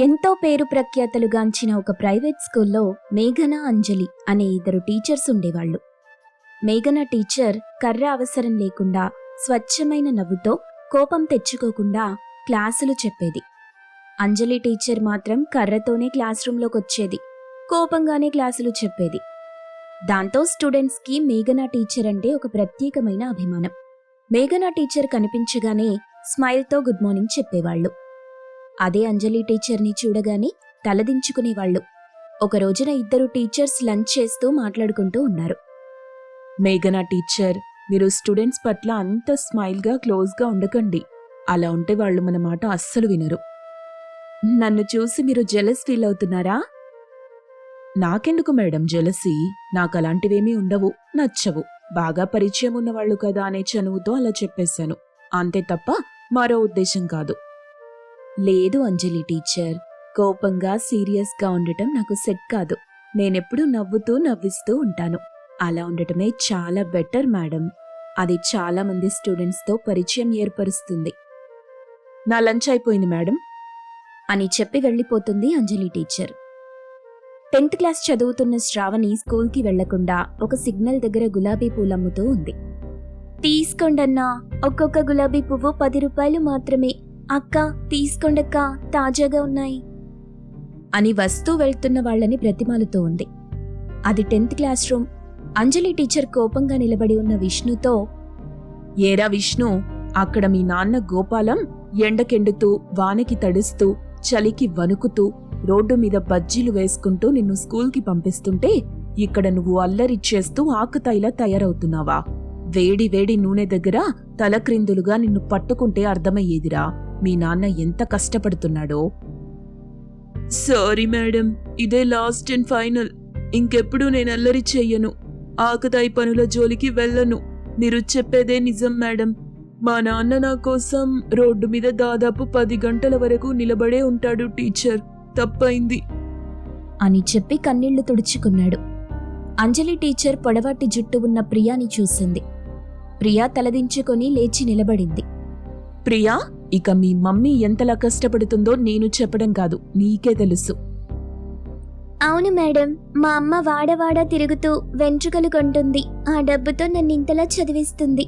ఎంతో పేరు ప్రఖ్యాతలుగాంచిన ఒక ప్రైవేట్ స్కూల్లో మేఘన అంజలి అనే ఇద్దరు టీచర్స్ ఉండేవాళ్ళు. మేఘన టీచర్ కర్ర అవసరం లేకుండా స్వచ్ఛమైన నవ్వుతో కోపం తెచ్చుకోకుండా క్లాసులు చెప్పేది. అంజలి టీచర్ మాత్రం కర్రతోనే క్లాస్ రూంలోకొచ్చేది కోపంగానే క్లాసులు చెప్పేది. దాంతో స్టూడెంట్స్కి మేఘనా టీచర్ అంటే ఒక ప్రత్యేకమైన అభిమానం. మేఘనా టీచర్ కనిపించగానే స్మైల్తో గుడ్ మార్నింగ్ చెప్పేవాళ్ళు. అదే అంజలి టీచర్ని చూడగానే తలదించుకునేవాళ్ళు ఒక రోజున ఇద్దరు టీచర్స్ లంచ్ చేస్తూ మాట్లాడుకుంటూ ఉన్నారు. మేఘనా టీచర్ మీరు స్టూడెంట్స్ పట్ల అంత స్మైల్గా క్లోజ్గా ఉండకండి. అలా ఉంటే వాళ్ళు మన మాట అస్సలు వినరు. నన్ను చూసి మీరు జెలస్ ఫీల్ అవుతున్నారా? నాకెందుకు మేడం జెలసీ? నాకు అలాంటివేమీ ఉండవు నచ్చవు. బాగా పరిచయం ఉన్నవాళ్ళు కదా అనే చనువుతో అలా చెప్పేశాను. అంతే తప్ప మరో ఉద్దేశం కాదు. లేదు అంజలి టీచర్. కోపంగా సీరియస్గా ఉండటం నాకు సెట్ కాదు. నేనెప్పుడు నవ్వుతూ నవ్విస్తూ ఉంటాను. అలా ఉండటమే చాలా బెటర్ మేడం. అది చాలా మంది స్టూడెంట్స్తో పరిచయం ఏర్పరుస్తుంది. నా లంచ్ అయిపోయింది మేడం. అని చెప్పి వెళ్ళిపోతుంది అంజలి టీచర్. టెన్త్ క్లాస్ చదువుతున్న శ్రావణి స్కూల్కి వెళ్ళకుండా ఒక సిగ్నల్ దగ్గర గులాబీ పూలమ్ముతూ ఉంది. తీసుకోండన్నా ఒక్కొక్క గులాబీ పువ్వు పది రూపాయలు మాత్రమే. అక్క తీసుకోండక్క తాజాగా ఉన్నాయి. అని వస్తూ వెళ్తున్న వాళ్ళని ప్రతిమాలతో ఉంది. అది tenth class room. Anjali teacher కోపంగా నిలబడి ఉన్న విష్ణుతో ఏరా విష్ణు అక్కడ మీ నాన్న గోపాలం ఎండకెండుతూ వానకి తడుస్తూ చలికి వణుకుతూ రోడ్డు మీద బజ్జీలు వేసుకుంటూ నిన్ను స్కూల్కి పంపిస్తుంటే ఇక్కడ నువ్వు అల్లరిచ్చేస్తూ ఆకుతాయిలా తయారవుతున్నావా? వేడి వేడి నూనె దగ్గర తలక్రిందులుగా నిన్ను పట్టుకుంటే అర్థమయ్యేదిరా. మీ నాన్న ఎంత కష్టపడుతున్నాడో. సారీ మేడం ఇదే లాస్ట్ అండ్ ఫైనల్. ఇంకెప్పుడు నేను అల్లరి చెయ్యను. ఆకతాయి పనుల జోలికి వెళ్ళను. మీరు చెప్పేదే నిజం మేడం. మా నాన్న నా కోసం రోడ్డు మీద దాదాపు పది గంటల వరకు నిలబడే ఉంటాడు టీచర్. తప్పైంది. అని చెప్పి కన్నీళ్ళు తుడుచుకున్నాడు. అంజలి టీచర్ పొడవాటి జుట్టు ఉన్న ప్రియాని చూసింది. ప్రియా తలదించుకొని లేచి నిలబడింది. ప్రియా? ఇక మీ మమ్మీ ఎంతలా కష్టపడుతుందో నేను చెప్పడం కాదు నీకే తెలుసు. అవును మేడం మా అమ్మ వాడవాడ తిరుగుతూ వెంట్రుకలు కొంటుంది ఆ డబ్బుతో నన్ను ఇంతలా చదివిస్తుంది.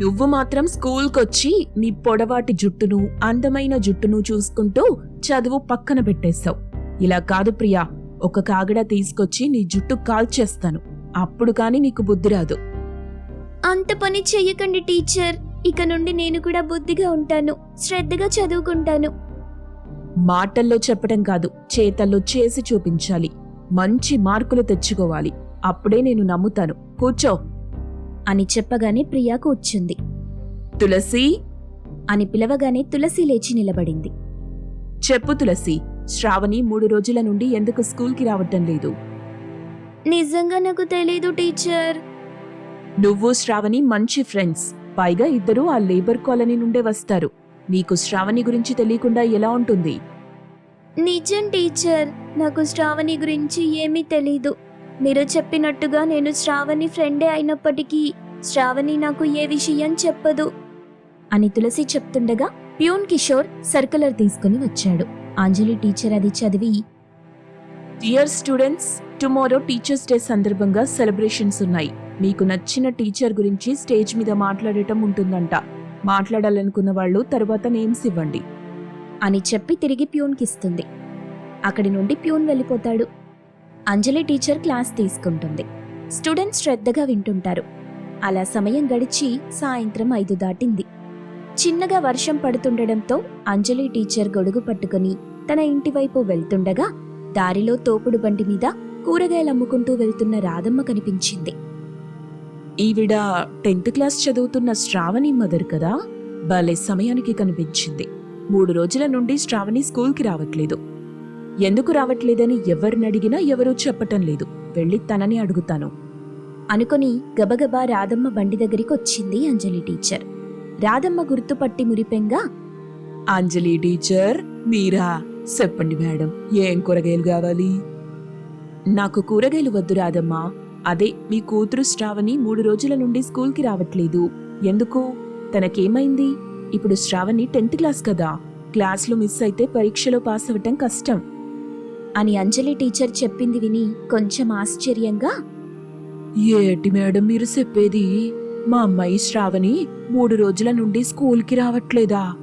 నువ్వు మాత్రం స్కూల్కొచ్చి నీ పొడవాటి జుట్టును అందమైన జుట్టును చూసుకుంటూ చదువు పక్కన పెట్టేశావు. ఇలా కాదు ప్రియా ఒక కాగడ తీసుకొచ్చి నీ జుట్టు కాల్చేస్తాను. అప్పుడు కాని నీకు బుద్ధి రాదు. అంత పని చెయ్యకండి టీచర్. ఇక నుండి నేను కూడా బుద్ధిగా ఉంటాను శ్రద్ధగా చదువుకుంటాను. మాటల్లో చెప్పడం కాదు చేతల్లో చేసి చూపించాలి. మంచి మార్కులు తెచ్చుకోవాలి. అప్పుడే నేను నమ్ముతాను. కూర్చో. అని చెప్పగానే ప్రియా కూర్చుంది తులసి? అని పిలవగానే తులసి లేచి నిలబడింది. చెప్పు తులసి శ్రావణి మూడు రోజుల నుండి ఎందుకు స్కూల్కి రావటం లేదు? నిజంగా నాకు తెలీదు టీచర్. నువ్వు శ్రావణి మంచి ఫ్రెండ్స్. పైగా ఇద్దరూ ఆ లేబర్ కాలనీ నుండే వస్తారు. నీకు శ్రావణి గురించి తెలియకుండా ఎలా ఉంటుంది? నిజం టీచర్. నాకు శ్రావణి గురించి ఏమీ తెలీదు. మీరు చెప్పినట్టుగా నేను శ్రావణి ఫ్రెండే అయినప్పటికీ శ్రావణి నాకు ఏ విషయం చెప్పదు. అని తులసి చెప్తుండగా ప్యూన్ కిషోర్ సర్కులర్ తీసుకుని వచ్చాడు. అంజలి టీచర్ అది చదివి dear students tomorrow teachers day సందర్భంగా సెలబ్రేషన్స్ ఉన్నాయి. మీకు నచ్చిన టీచర్ గురించి స్టేజ్ మీద మాట్లాడటం ఉంటుందంట. మాట్లాడాలనుకున్న వాళ్ళు తర్వాత నేమ్స్ ఇవ్వండి. అని చెప్పి తిరిగి ప్యూన్కిస్తుంది అక్కడి నుండి ప్యూన్ వెళ్ళిపోతాడు. అంజలి టీచర్ క్లాస్ తీసుకుంటుంది. స్టూడెంట్స్ శ్రద్ధగా వింటుంటారు. అలా సమయం గడిచి సాయంత్రం ఐదు దాటింది. చిన్నగా వర్షం పడుతుండడంతో అంజలి టీచర్ గొడుగు పట్టుకుని తన ఇంటివైపు వెళ్తుండగా దారిలో తోపుడు బండి మీద కూరగాయలు అమ్ముకుంటూ వెళ్తున్న రాధమ్మ కనిపించింది. ఈవిడ టెన్త్ క్లాస్ చదువుతున్న శ్రావణి మదర్ కదా? భలే సమయానికి కనిపించింది. మూడు రోజుల నుండి శ్రావణి స్కూల్కి రావట్లేదు. ఎందుకు రావట్లేదని ఎవరిని అడిగినా ఎవరూ చెప్పటం లేదు. వెళ్ళి తనని అడుగుతాను. అనుకొని గబగబా రాధమ్మ బండి దగ్గరికి వచ్చింది అంజలి టీచర్. రాధమ్మ గుర్తుపట్టి మురిపెంగా అంజలి టీచర్ మీరా? చెప్పండి మేడం ఏం కూరగాయలు కావాలి? నాకు కూరగాయలు వద్దు రాదమ్మా అదే మీ కూతురు శ్రావణి మూడు రోజుల నుండి స్కూల్కి రావట్లేదు. ఎందుకు? తనకేమైంది? ఇప్పుడు శ్రావణి టెన్త్ క్లాస్ కదా. క్లాస్లో మిస్ అయితే పరీక్షలో పాస్ అవ్వటం కష్టం. అని అంజలి టీచర్ చెప్పింది విని కొంచెం ఆశ్చర్యంగా ఏటి మేడం మీరు చెప్పేది? మా అమ్మాయి శ్రావణి మూడు రోజుల నుండి స్కూల్కి రావట్లేదా?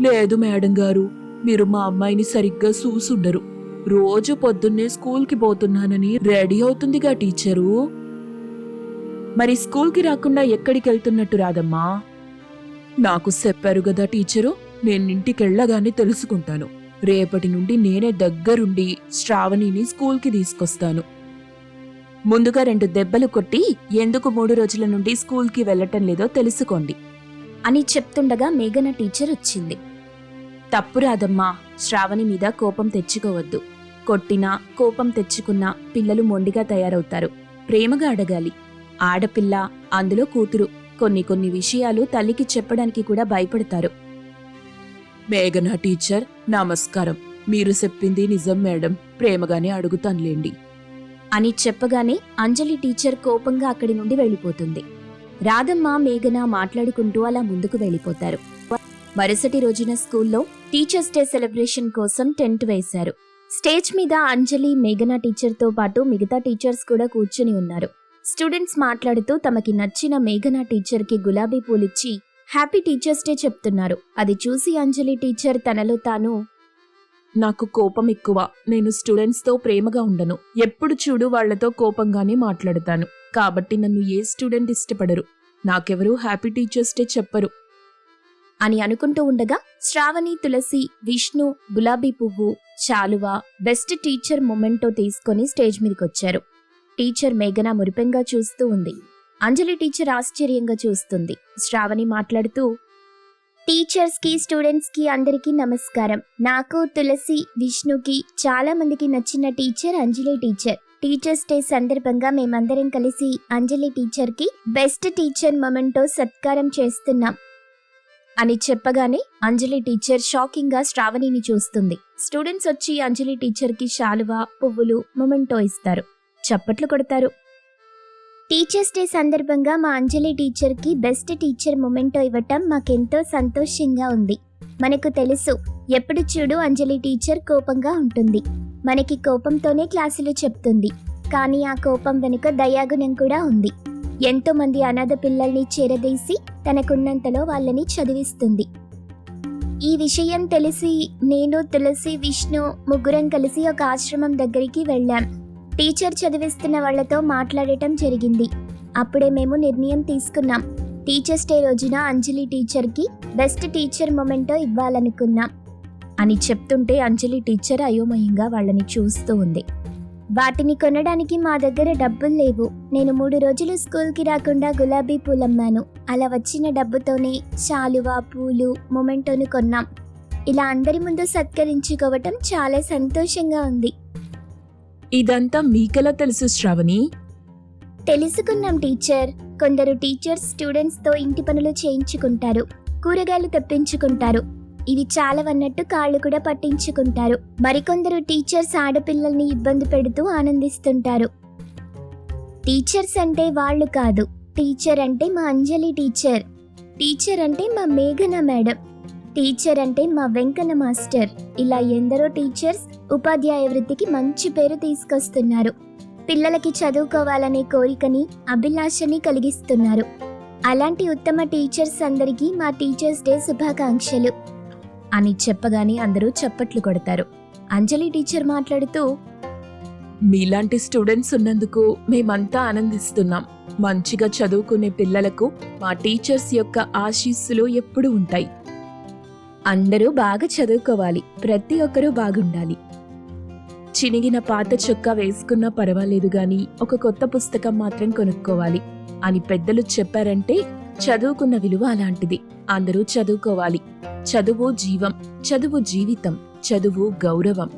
లేదు మేడం గారు మీరు మా అమ్మాయిని సరిగ్గా చూసుండరు. రోజు పొద్దున్నే స్కూల్కి పోతున్నానని రెడీ అవుతుందిగా టీచరు. మరి స్కూల్కి రాకుండా ఎక్కడికి వెళ్తున్నట్టు రాదమ్మా? నాకు చెప్పారు కదా టీచరు నేను ఇంటికెళ్ళగానే తెలుసుకుంటాను. రేపటి నుండి నేనే దగ్గరుండి శ్రావణిని స్కూల్కి తీసుకొస్తాను. ముందుగా రెండు దెబ్బలు కొట్టి ఎందుకు మూడు రోజుల నుండి స్కూల్కి వెళ్ళటం లేదో తెలుసుకోండి. అని చెప్తుండగా మేఘన టీచర్ వచ్చింది తప్పు రాదమ్మా శ్రావణి మీద కోపం తెచ్చుకోవద్దు. కొట్టినా కోపం తెచ్చుకున్నా పిల్లలు మొండిగా తయారవుతారు. ప్రేమగా అడగాలి. ఆడపిల్ల అందులో కూతురు కొన్ని కొన్ని విషయాలు తల్లికి చెప్పడానికి కూడా భయపడతారు. మేఘనా టీచర్ నమస్కారం. మీరు చెప్పింది నిజం మేడం. ప్రేమగానే అడుగుతానులేండి. అని చెప్పగానే అంజలి టీచర్ కోపంగా అక్కడి నుండి వెళ్ళిపోతుంది. రాధమ్మ మేఘన మాట్లాడుకుంటూ అలా ముందుకు వెళ్ళిపోతారు. మరుసటి రోజున స్కూల్లో టీచర్స్ డే సెలబ్రేషన్ కోసం టెంట్ వేశారు. స్టేజ్ మీద అంజలి మేఘన టీచర్తో పాటు మిగతా టీచర్స్ కూడా కూర్చుని ఉన్నారు. స్టూడెంట్స్ మాట్లాడుతూ తమకి నచ్చిన మేఘన టీచర్కి గులాబీ పూలిచ్చి హ్యాపీ టీచర్స్ డే చెప్తున్నారు. అది చూసి అంజలి టీచర్ తనలో తాను నాకు కోపం ఎక్కువ. నేను స్టూడెంట్స్తో ప్రేమగా ఉండను. ఎప్పుడు చూడు వాళ్ళతో కోపంగానే మాట్లాడతాను. కాబట్టి నన్ను ఏ స్టూడెంట్ ఇష్టపడరు. నాకెవరూ హ్యాపీ టీచర్స్ డే చెప్పరు. అని అనుకుంటూ ఉండగా శ్రావణి తులసి విష్ణు గులాబీ పువ్వు చాలువ బెస్ట్ టీచర్ మొమెంటో తీసుకొని స్టేజ్ మీదకొచ్చారు. టీచర్ మేఘన మురిపెంగా చూస్తూ ఉంది. అంజలి టీచర్ ఆశ్చర్యంగా చూస్తుంది. శ్రావణి మాట్లాడుతూ టీచర్స్కి స్టూడెంట్స్కి అందరికీ నమస్కారం. నాకు తులసి విష్ణుకి చాలా మందికి నచ్చిన teacher Anjali teacher. Teachers day సందర్భంగా మేమందరం కలిసి అంజలి టీచర్కి బెస్ట్ టీచర్ మొమెంటో సత్కారం చేస్తున్నాం. అని చెప్పగానే అంజలి టీచర్ షాకింగ్గా శ్రావణిని చూస్తుంది. స్టూడెంట్స్ వచ్చి అంజలి టీచర్కి శాలువ పువ్వులు మొమెంటో ఇస్తారు. చప్పట్లు కొడతారు. టీచర్స్ డే సందర్భంగా మా అంజలి టీచర్కి బెస్ట్ టీచర్ మొమెంటో ఇవ్వటం మాకెంతో సంతోషంగా ఉంది. మనకు తెలుసు ఎప్పుడు చూడు అంజలి టీచర్ కోపంగా ఉంటుంది. మనకి కోపంతోనే క్లాసులు చెప్తుంది. కానీ ఆ కోపం వెనుక దయాగుణం కూడా ఉంది. ఎంతో మంది అనాథ పిల్లల్ని చేరదీసి తనకున్నంతలో వాళ్ళని చదివిస్తుంది. ఈ విషయం తెలిసి నేను తులసి విష్ణు ముగ్గురం కలిసి ఒక ఆశ్రమం దగ్గరికి వెళ్ళాం. టీచర్ చదివిస్తున్న వాళ్ళతో మాట్లాడటం జరిగింది. అప్పుడే మేము నిర్ణయం తీసుకున్నాం. టీచర్స్ డే రోజున అంజలి టీచర్కి బెస్ట్ టీచర్ మొమెంటో ఇవ్వాలనుకున్నాం. అని చెప్తుంటే అంజలి టీచర్ అయోమయంగా వాళ్ళని చూస్తూ ఉంది. వాటిని కొనడానికి మా దగ్గర డబ్బులు లేవు. నేను మూడు రోజులు స్కూల్కి రాకుండా గులాబీ పూలమ్మాను. అలా వచ్చిన డబ్బుతోనే శాలువ పూలు మొమెంటోను కొన్నాం. ఇలా అందరి ముందు సత్కరించుకోవటం చాలా సంతోషంగా ఉంది. ఇదంతా మీకెలా తెలుసు శ్రావణి? తెలుసుకున్నాం టీచర్. కొందరు టీచర్స్ స్టూడెంట్స్తో ఇంటి పనులు చేయించుకుంటారు. కూరగాయలు తెప్పించుకుంటారు. ఇవి చాలవన్నట్టు కాళ్ళు కూడా పట్టించుకుంటారు. మరికొందరు టీచర్స్ ఆడపిల్లల్ని ఇబ్బంది పెడుతూ ఆనందిస్తుంటారు. టీచర్స్ అంటే వాళ్ళు కాదు. టీచర్ అంటే మా అంజలి టీచర్. టీచర్ అంటే మా మేఘన మేడం. టీచర్ అంటే మా వెంకన్న మాస్టర్. ఇలా ఎందరో టీచర్స్ ఉపాధ్యాయ వృత్తికి మంచి పేరు తీసుకొస్తున్నారు. పిల్లలకి చదువుకోవాలనే కోరికని అభిలాషని కలిగిస్తున్నారు. అలాంటి ఉత్తమ టీచర్స్ అందరికీ మా టీచర్స్ డే శుభాకాంక్షలు. అని చెప్పగానే అందరూ చప్పట్లు కొడతారు. అంజలి టీచర్ మాట్లాడుతూ మీలాంటి స్టూడెంట్స్ ఉన్నందుకు మేమంతా ఆనందిస్తున్నాం. మంచిగా చదువుకునే పిల్లలకు మా టీచర్స్ యొక్క ఆశీస్సులు ఎప్పుడు ఉంటాయి. అందరూ బాగా చదువుకోవాలి. ప్రతి ఒక్కరూ బాగుండాలి. చినిగిన పాత చొక్కా వేసుకున్నా పర్వాలేదు గాని ఒక కొత్త పుస్తకం మాత్రం కొనుక్కోవాలి అని పెద్దలు చెప్పారంటే చదువుకున్న విలువ అలాంటిది. అందరూ చదువుకోవాలి. చదువు జీవం చదువు జీవితం చదువు గౌరవం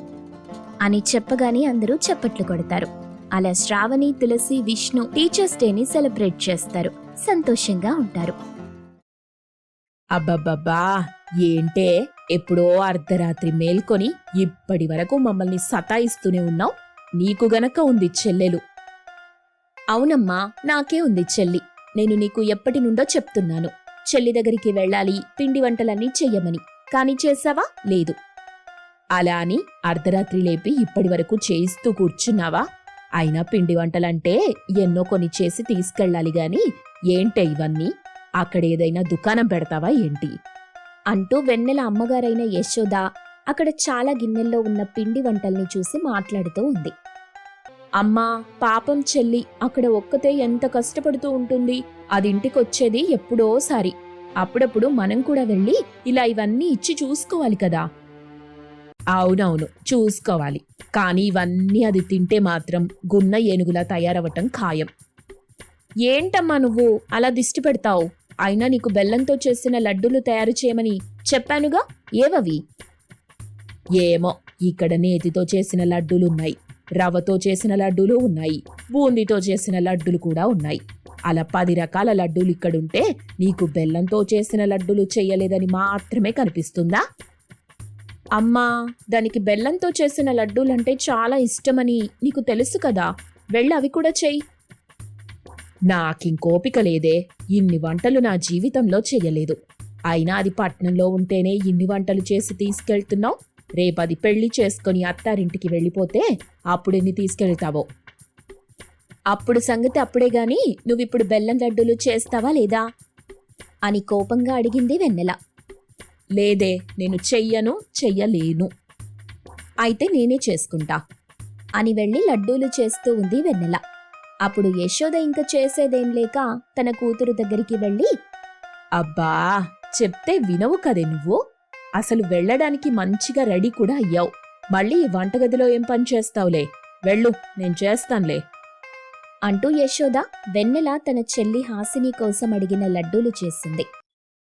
అని చెప్పగానే అందరూ చప్పట్లు కొడతారు. అలా శ్రావణి తులసి విష్ణు టీచర్స్ డేని సెలబ్రేట్ చేస్తారు. సంతోషంగా ఉంటారు. అబ్బబ్బబ్బా! ఏంటే? ఎప్పుడో అర్ధరాత్రి మేల్కొని ఇప్పటి వరకు మమ్మల్ని సతాయిస్తూనే ఉన్నావు? నీకు గనక ఉంది చెల్లెలు. అవునమ్మా నాకే ఉంది చెల్లి. నేను నీకు ఎప్పటి నుండో చెప్తున్నాను. చెల్లి దగ్గరికి వెళ్ళాలి. పిండి వంటలన్నీ చెయ్యమని. కానీ చేసావా? లేదు. అలా అని అర్ధరాత్రి లేపి ఇప్పటి వరకు చేయిస్తూ కూర్చున్నావా? అయినా పిండి వంటలంటే ఎన్నో కొని చేసి తీసుకెళ్ళాలి గాని ఏంటే ఇవన్నీ? అక్కడ ఏదైనా దుకాణం పెడతావా ఏంటి? అంటూ వెన్నెల అమ్మగారైన యశోద అక్కడ చాలా గిన్నెల్లో ఉన్న పిండి వంటల్ని చూసి మాట్లాడుతూ ఉంది. అమ్మా పాపం చెల్లి అక్కడ ఒక్కతే ఎంత కష్టపడుతూ ఉంటుంది? అది ఇంటికొచ్చేది ఎప్పుడోసారి. అప్పుడప్పుడు మనం కూడా వెళ్ళి ఇలా ఇవన్నీ ఇచ్చి చూసుకోవాలి కదా. అవునవును చూసుకోవాలి. కానీ ఇవన్నీ అది తింటే మాత్రం గున్న ఏనుగులా తయారవటం ఖాయం. ఏంటమ్మా నువ్వు? అలా దిష్టి పెడతావు అయినా నీకు బెల్లంతో చేసిన లడ్డూలు తయారు చేయమని చెప్పానుగా? ఏవవి? ఏమో ఇక్కడ నేతితో చేసిన లడ్డూలు ఉన్నాయి రవ్వతో చేసిన లడ్డూలు ఉన్నాయి. బూందీతో చేసిన లడ్డూలు కూడా ఉన్నాయి. అలా పది రకాల లడ్డూలు ఇక్కడుంటే నీకు బెల్లంతో చేసిన లడ్డూలు చెయ్యలేదని మాత్రమే కనిపిస్తుందా? అమ్మా దానికి బెల్లంతో చేసిన లడ్డూలంటే చాలా ఇష్టమని నీకు తెలుసు కదా. వెళ్ళి అవి కూడా చెయ్యి. నాకింకోపిక లేదే. ఇన్ని వంటలు నా జీవితంలో చెయ్యలేదు. అయినా అది పట్నంలో ఉంటేనే ఇన్ని వంటలు చేసి తీసుకెళ్తున్నావు. రేపది పెళ్ళి చేసుకొని అత్తారింటికి వెళ్ళిపోతే అప్పుడెన్ని తీసుకెళ్తావో? అప్పుడు సంగతి అప్పుడే గాని నువ్విప్పుడు బెల్లం లడ్డూలు చేస్తావా లేదా? అని కోపంగా అడిగింది వెన్నెల. లేదే నేను చెయ్యను చెయ్యలేను. అయితే నేనే చేసుకుంటా అని వెళ్ళి లడ్డూలు చేస్తూ ఉంది వెన్నెల. అప్పుడు యశోద ఇంక చేసేదేం లేక తన కూతురు దగ్గరికి వెళ్ళి అబ్బా చెప్తే వినవు కదే నువ్వు. అసలు వెళ్ళడానికి మంచిగా రెడీ కూడా అయ్యావు. మళ్ళీ వంటగదిలో ఏం పని చేస్తావులే? వెళ్ళు నేను చేస్తానులే. అంటూ యశోద వెన్నెల తన చెల్లి హాసిని కోసం అడిగిన లడ్డూలు చేసింది.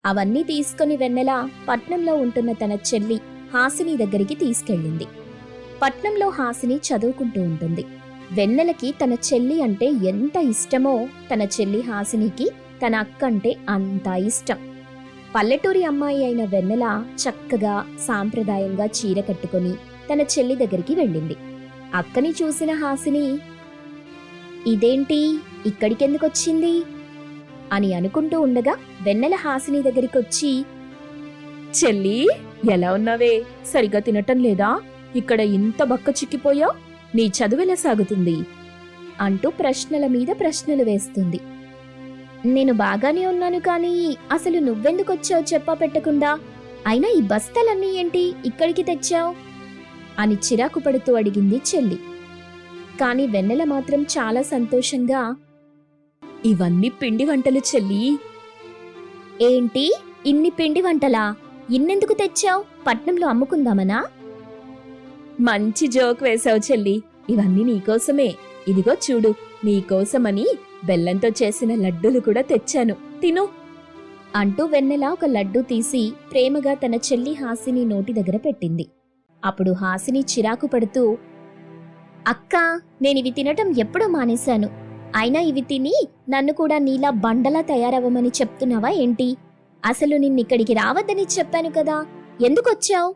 అవన్నీ తీసుకుని వెన్నెల పట్నంలో ఉంటున్న తన చెల్లి హాసిని దగ్గరికి తీసుకెళ్ళింది. పట్నంలో హాసిని చదువుకుంటూ ఉంటుంది. వెన్నెలకి తన చెల్లి అంటే ఎంత ఇష్టమో తన చెల్లి హాసినికి తన అక్క అంటే అంత ఇష్టం. పల్లెటూరి అమ్మాయి అయిన వెన్నెల చక్కగా సాంప్రదాయంగా చీర కట్టుకొని తన చెల్లి దగ్గరికి వెళ్ళింది. అక్కని చూసిన హాసిని ఇదేంటి? ఇక్కడికెందుకొచ్చింది? అని అనుకుంటూ ఉండగా వెన్నెల హాసిని దగ్గరికొచ్చి చెల్లి ఎలా ఉన్నావే? సరిగా తినటం లేదా? ఇక్కడ ఇంత బక్క చిక్కిపోయావు? నీ చదువెలా సాగుతుంది? అంటూ ప్రశ్నల మీద ప్రశ్నలు వేస్తుంది. నేను బాగానే ఉన్నాను కానీ అసలు నువ్వెందుకొచ్చావు చెప్పా పెట్టకుండా? అయినా ఈ బస్తాలన్నీ ఏంటి? ఇక్కడికి తెచ్చావు? అని చిరాకు పడుతూ అడిగింది చెల్లి. కానీ వెన్నెల మాత్రం చాలా సంతోషంగా. ఇవన్నీ పిండి వంటలు చెల్లి. ఏంటి? ఇన్ని పిండి వంటలా? ఇన్నెందుకు తెచ్చావు? పట్నంలో అమ్ముకుందామనా? మంచి జోక్ వేశావు చెల్లి. ఇవన్నీ నీకోసమే ఇదిగో చూడు నీకోసమని బెల్లంతో చేసిన లడ్డూలు కూడా తెచ్చాను. తిను. అంటూ వెన్నెల ఒక లడ్డు తీసి ప్రేమగా తన చెల్లి హాసిని నోటి దగ్గర పెట్టింది. అప్పుడు హాసిని చిరాకు పడుతూ అక్కా నేనివి తినటం ఎప్పుడో మానేశాను. అయినా ఇవి తిని నన్ను కూడా నీలా బండలా తయారవ్వమని చెప్తున్నావా ఏంటి? అసలు నిన్నిక్కడికి రావద్దని చెప్పాను కదా ఎందుకొచ్చావు?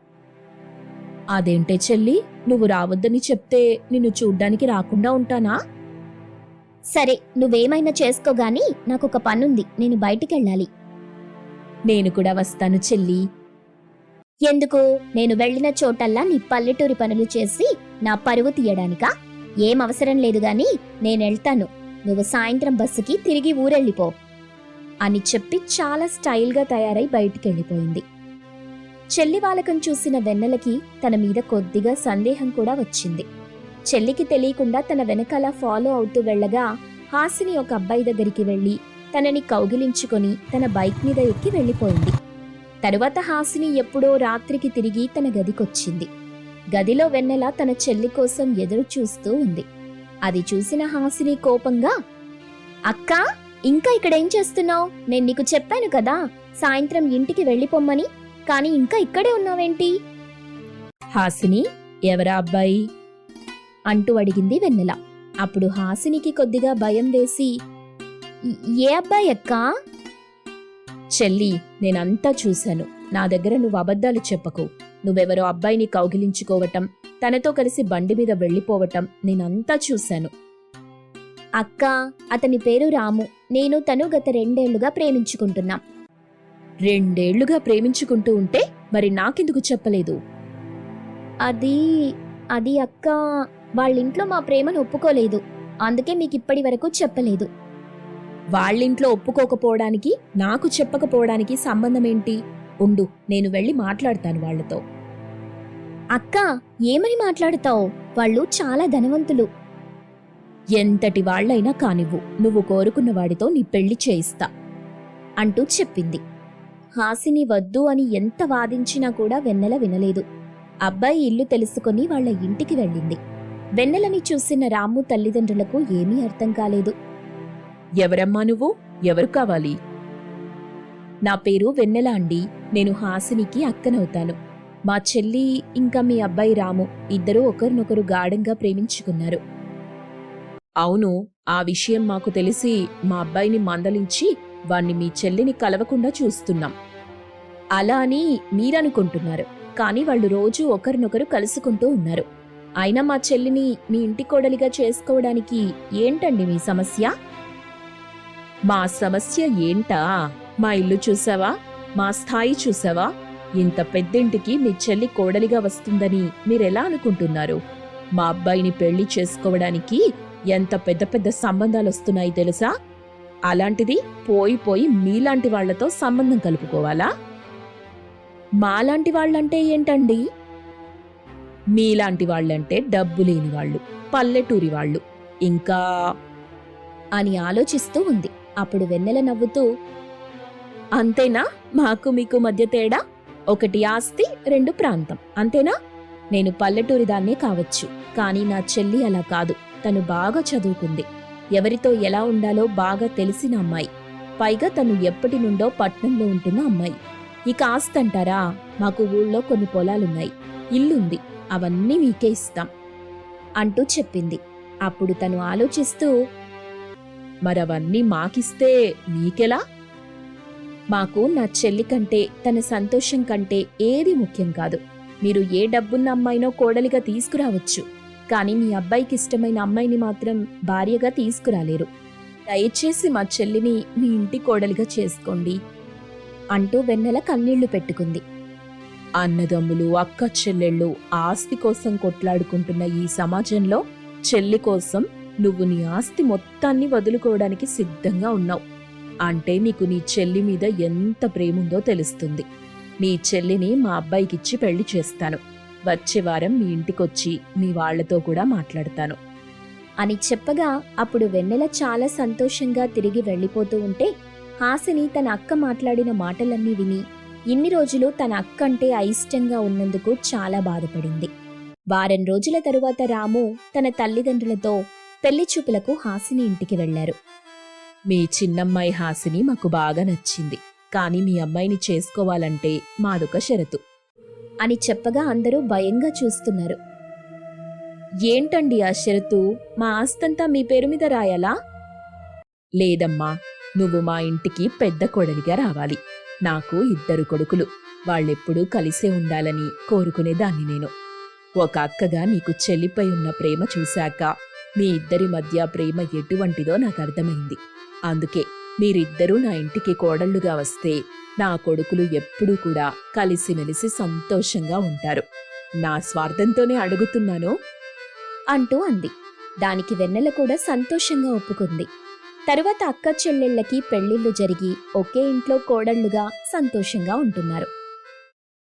అదేంటే చెల్లి నువ్వు రావద్దని చెప్తే నిన్ను చూడ్డానికి రాకుండా ఉంటానా? సరే నువ్వేమైనా చేసుకోగాని నాకొక పనుంది నేను బయటికెళ్ళాలి. నేను కూడా వస్తాను చెల్లి. ఎందుకు? నేను వెళ్ళిన చోటల్లా నీ పల్లెటూరి పనులు చేసి నా పరువు తీయడానికా? ఏం అవసరం లేదు గాని నేనెళ్తాను నువ్వు సాయంత్రం బస్సుకి తిరిగి ఊరెళ్ళిపో. అని చెప్పి చాలా స్టైల్గా తయారై బయటికెళ్ళిపోయింది. చెల్లి వాలకం చూసిన వెన్నెలకి తన మీద కొద్దిగా సందేహం కూడా వచ్చింది. చెల్లికి తెలియకుండా తన వెనకాల ఫాలో అవుతూ వెళ్ళగా హాసిని ఒక అబ్బాయి దగ్గరికి వెళ్ళి తనని కౌగిలించుకొని తన బైక్ మీద ఎక్కి వెళ్ళిపోయింది. తరువాత హాసిని ఎప్పుడో రాత్రికి తిరిగి తన గదికొచ్చింది. గదిలో వెన్నెల తన చెల్లి కోసం ఎదురు చూస్తూ ఉంది. అది చూసిన హాసిని కోపంగా అక్కా ఇంకా ఇక్కడేం చేస్తున్నావు? నేను నీకు చెప్పాను కదా సాయంత్రం ఇంటికి వెళ్ళిపోమ్మని కానీ ఇంకా ఇక్కడే ఉన్నావేంటి? హాసిని ఎవరా అబ్బాయి? అంటూ అడిగింది వెన్నెల. అప్పుడు హాసినికి కొద్దిగా భయం వేసి ఏ అబ్బాయి అక్కా? చెల్లి నేనంతా చూశాను. నా దగ్గర నువ్వు అబద్ధాలు చెప్పకు. నువ్వెవరో అబ్బాయిని కౌగిలించుకోవటం తనతో కలిసి బండి మీద వెళ్ళిపోవటం నేనంతా చూశాను. అక్క అతని పేరు రాము. నేను తను గత రెండేళ్ళుగా ప్రేమించుకుంటున్నాం. రెండేళ్ళుగా ప్రేమించుకుంటూ ఉంటే మరి నాకెందుకు చెప్పలేదు? అది అది అక్క వాళ్ళింట్లో మా ప్రేమను ఒప్పుకోలేదు. అందుకే మీకు ఇప్పటి వరకు చెప్పలేదు. వాళ్ళింట్లో ఒప్పుకోకపోవడానికి నాకు చెప్పకపోవడానికి సంబంధం ఏంటి ఉండు నేను వెళ్ళి మాట్లాడతాను వాళ్ళతో. అక్క ఏమని మాట్లాడతావు? వాళ్ళు చాలా ధనవంతులు. ఎంతటి వాళ్ళైనా కానివ్వు నువ్వు కోరుకున్న వాడితో నీ పెళ్ళి చేయిస్తా అంటూ చెప్పింది. హాసిని వద్దు అని ఎంత వాదించినా కూడా వెన్నెల వినలేదు. అబ్బాయి ఇల్లు తెలుసుకొని వాళ్ళ ఇంటికి వెళ్ళింది. వెన్నెలని చూసిన రాము తల్లిదండ్రులకు ఏమీ అర్థం కాలేదు. ఎవరమ్మా నువ్వు? ఎవరు కావాలి? నా పేరు వెన్నెల అండి. నేను హాసినికి అక్కనవుతాను. మా చెల్లి ఇంకా మీ అబ్బాయి రాము ఇద్దరూ ఒకరినొకరు గాఢంగా ప్రేమించుకున్నారు. అవును ఆ విషయం మాకు తెలిసి మా అబ్బాయిని మందలించి వాణ్ణి మీ చెల్లిని కలవకుండా చూస్తున్నాం. అలా అని మీరనుకుంటున్నారు. కానీ వాళ్ళు రోజూ ఒకరినొకరు కలుసుకుంటూ ఉన్నారు. అయినా మా చెల్లిని మీ ఇంటి కోడలిగా చేసుకోవడానికి ఏంటండి మీ సమస్య? మా సమస్య ఏంటా? మా ఇల్లు చూసావా? మా స్థాయి చూసావా? ఇంత పెద్దింటికి మీ చెల్లి కోడలిగా వస్తుందని మీరెలా అనుకుంటున్నారు? మా అబ్బాయిని పెళ్ళి చేసుకోవడానికి ఎంత పెద్ద పెద్ద సంబంధాలు వస్తున్నాయి తెలుసా? అలాంటిది పోయి పోయి మీలాంటి వాళ్ళతో సంబంధం కలుపుకోవాలా? మాలాంటి వాళ్ళంటే ఏంటండి? మీలాంటి వాళ్ళంటే డబ్బు లేని వాళ్ళు పల్లెటూరి వాళ్ళు ఇంకా అని ఆలోచిస్తూ ఉంది. అప్పుడు వెన్నెల నవ్వుతూ అంతేనా? మాకు మీకు మధ్య తేడా? ఒకటి ఆస్తి రెండు ప్రాంతం. అంతేనా? నేను పల్లెటూరి దాన్నే కావచ్చు. కానీ నా చెల్లి అలా కాదు. తను బాగా చదువుకుంది. ఎవరితో ఎలా ఉండాలో బాగా తెలిసిన అమ్మాయి. పైగా తను ఎప్పటి నుండో పట్నంలో ఉంటున్న అమ్మాయి. ఇక ఆస్తి అంటారా? మాకు ఊళ్ళో కొన్ని పొలాలున్నాయి. ఇల్లుంది. అవన్నీ మీకే ఇస్తాం. అంటూ చెప్పింది. అప్పుడు తను ఆలోచిస్తూ మరవన్నీ మాకిస్తే మీకెలా? మాకు నా చెల్లి కంటే తన సంతోషం కంటే ఏది ముఖ్యం కాదు. మీరు ఏ డబ్బున్న అమ్మాయినో కోడలిగా తీసుకురావచ్చు. కానీ మీ అబ్బాయికి ఇష్టమైన అమ్మాయిని మాత్రం భార్యగా తీసుకురాలేరు. దయచేసి మా చెల్లిని మీ ఇంటి కోడలిగా చేసుకోండి. అంటూ వెన్నెల కన్నీళ్ళు పెట్టుకుంది. అన్నదమ్ములు అక్క చెల్లెళ్ళు ఆస్తి కోసం కొట్లాడుకుంటున్న ఈ సమాజంలో చెల్లి కోసం నువ్వు నీ ఆస్తి మొత్తాన్ని వదులుకోవడానికి సిద్ధంగా ఉన్నావు. అంటే నీకు నీ చెల్లి మీద ఎంత ప్రేముందో తెలుస్తుంది. నీ చెల్లిని మా అబ్బాయికిచ్చి పెళ్ళి చేస్తాను. వచ్చే వారం మీ ఇంటికొచ్చి మీ వాళ్ళతో కూడా మాట్లాడతాను. అని చెప్పగా అప్పుడు వెన్నెల చాలా సంతోషంగా తిరిగి వెళ్ళిపోతూ ఉంటే హాసిని తన అక్క మాట్లాడిన మాటలన్నీ విని ఇన్ని రోజులు తన అక్క అంటే అయిష్టంగా ఉన్నందుకు చాలా బాధపడింది. వారం రోజుల తరువాత రాము తన తల్లిదండ్రులతో పెళ్ళి చూపులకు హాసిని ఇంటికి వెళ్ళారు మీ చిన్నమ్మాయి హాసిని మాకు బాగా నచ్చింది. కానీ మీ అమ్మాయిని చేసుకోవాలంటే మాదొక షరతు. అని చెప్పగా అందరూ భయంగా చూస్తున్నారు. ఏంటండి ఆ షరతు? మా ఆస్తంతా మీ పేరు మీద రాయాలా? లేదమ్మా నువ్వు మా ఇంటికి పెద్ద కొడలిగా రావాలి. నాకు ఇద్దరు కొడుకులు. వాళ్ళెప్పుడూ కలిసే ఉండాలని కోరుకునేదాన్ని నేను. ఒక అక్కగా నీకు చెల్లిపై ఉన్న ప్రేమ చూశాక మీ ఇద్దరి మధ్య ప్రేమ ఎటువంటిదో నాకు అర్థమైంది. అందుకే మీరిద్దరూ నా ఇంటికి కోడళ్ళుగా వస్తే నా కొడుకులు ఎప్పుడూ కూడా కలిసిమెలిసి సంతోషంగా ఉంటారు. నా స్వార్థంతోనే అడుగుతున్నాను? అంటూ అంది. దానికి వెన్నెల కూడా సంతోషంగా ఒప్పుకుంది. తరువాత అక్క చెల్లెళ్ళకి పెళ్ళిళ్ళు జరిగి ఒకే ఇంట్లో కోడళ్ళుగా సంతోషంగా ఉంటున్నారు.